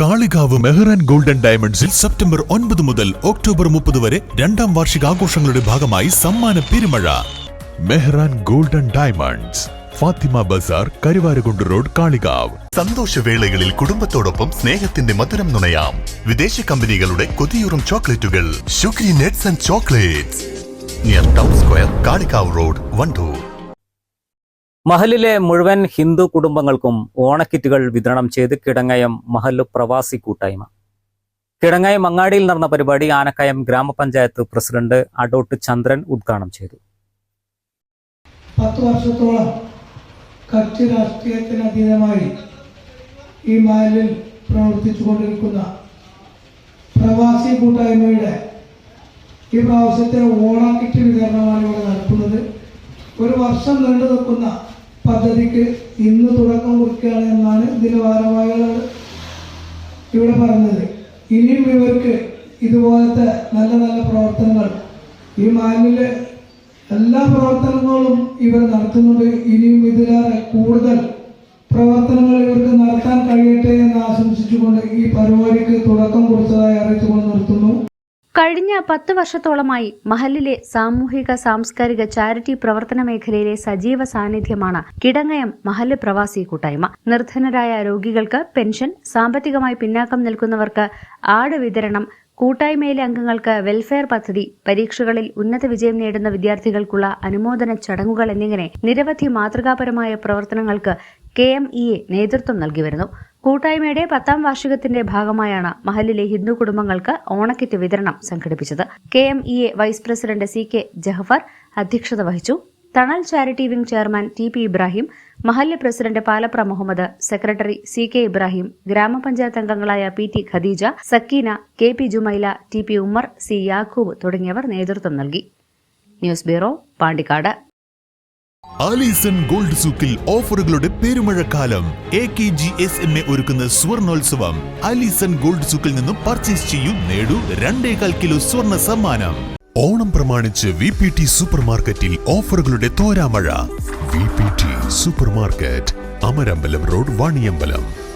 Kalikavu Mehran golden ഡയമണ്ട്സിൽ September ഒൻപത് മുതൽ ഒക്ടോബർ മുപ്പത് വരെ രണ്ടാം വാർഷിക ആഘോഷങ്ങളുടെ ഭാഗമായി സമ്മാന പെരുമഴ. Mehran golden diamonds Fathima Bazar Karuvarakundu road Kalikavu. സന്തോഷവേളകളിൽ കുടുംബത്തോടൊപ്പം സ്നേഹത്തിന്റെ മധുരം നുണയാം. വിദേശ കമ്പനികളുടെ കൊതിയൂറും ചോക്ലേറ്റുകൾ. ഷുഗ്രി nets and chocolates. Near town square Kalikavu road Wandoor. മഹലിലെ മുഴുവൻ ഹിന്ദു കുടുംബങ്ങൾക്കും ഓണക്കിറ്റുകൾ വിതരണം ചെയ്ത് കിടങ്ങയം മഹൽ പ്രവാസി കൂട്ടായ്മ. കിടങ്ങയം അങ്ങാടിയിൽ നടന്ന പരിപാടി ആനക്കയം ഗ്രാമപഞ്ചായത്ത് പ്രസിഡന്റ് അഡോട്ട് ചന്ദ്രൻ ഉദ്ഘാടനം ചെയ്തു. പത്ത് വർഷത്തോളം കക്ഷി രാഷ്ട്രീയത്തിന് അതീതമായി ഈ മഹലിൽ പ്രവർത്തിച്ചു കൊണ്ടിരിക്കുന്ന പ്രവാസി കൂട്ടായ്മയുടെ ഈ പ്രാവശ്യത്തെ ഓണക്കിറ്റ് കിറ്റ് വിതരണമാണ് ഇവിടെ നടത്തുന്നത് ഒരു വർഷം നീണ്ടു നിൽക്കുന്ന പദ്ധതിക്ക് ഇന്ന് തുടക്കം കുറിക്കുകയാണ് എന്നാണ് ഇതിന്റെ ഭാരവാഹികൾ ഇവിടെ പറഞ്ഞത്. ഇനിയും ഇവർക്ക് ഇതുപോലത്തെ നല്ല നല്ല പ്രവർത്തനങ്ങൾ ഈ മാനിലെ എല്ലാ പ്രവർത്തനങ്ങളും ഇവർ നടത്തുന്നുണ്ട്. ഇനിയും ഇതിലേറെ കൂടുതൽ പ്രവർത്തനങ്ങൾ ഇവർക്ക് നടത്താൻ കഴിയട്ടെ എന്ന് ആശംസിച്ചുകൊണ്ട് ഈ പരിപാടിക്ക് തുടക്കം കുറിച്ചതായി അറിയിച്ചുകൊണ്ട് നിർത്തുന്നു. കഴിഞ്ഞ പത്ത് വർഷത്തോളമായി മഹലിലെ സാമൂഹിക സാംസ്കാരിക ചാരിറ്റി പ്രവർത്തന മേഖലയിലെ സജീവ സാന്നിധ്യമാണ് കിടങ്ങയം മഹൽ പ്രവാസി കൂട്ടായ്മ. നിർധനരായ രോഗികൾക്ക് പെൻഷൻ സാമ്പത്തികമായി പിന്നാക്കം നിൽക്കുന്നവർക്ക് ആട് വിതരണം കൂട്ടായ്മയിലെ അംഗങ്ങൾക്ക് വെൽഫെയർ പദ്ധതി പരീക്ഷകളിൽ ഉന്നത വിജയം നേടുന്ന വിദ്യാർത്ഥികൾക്കുള്ള അനുമോദന ചടങ്ങുകൾ എന്നിങ്ങനെ നിരവധി മാതൃകാപരമായ പ്രവർത്തനങ്ങൾക്ക് കെ എം ഇ എ നേതൃത്വം നൽകി വരുന്നു കൂട്ടായ്മയുടെ പത്താം വാർഷികത്തിന്റെ ഭാഗമായാണ് മഹലിലെ ഹിന്ദു കുടുംബങ്ങൾക്ക് ഓണക്കിറ്റ് വിതരണം സംഘടിപ്പിച്ചത്. K M E A vice president C K Jahafar അധ്യക്ഷത വഹിച്ചു. Thanal charity wing chairman T P Ibrahim മഹല്ല് president Palapra Muhammad secretary C K Ibrahim ഗ്രാമപഞ്ചായത്ത് അംഗങ്ങളായ P T Khadeeja Sakeena K P Jumaila T P Ummer C Yakoob തുടങ്ങിയവർ നേതൃത്വം നൽകി. News bureau Pandikkad. Alison gold സൂക്കിൽ ഓഫറുകളുടെ പെരുമഴക്കാലം. A K G S M A ഒരുക്കുന്ന സ്വർണോത്സവം. Alison gold സൂക്കിൽ നിന്നും purchase ചെയ്യൂ നേടൂ രണ്ടേകാൽ കിലോ സ്വർണ സമ്മാനം. ഓണം പ്രമാണിച്ച് വി പി ടി സൂപ്പർ മാർക്കറ്റിൽ ഓഫറുകളുടെ തോരാമഴ. V P T super market Amarambalam road Vaniyambalam.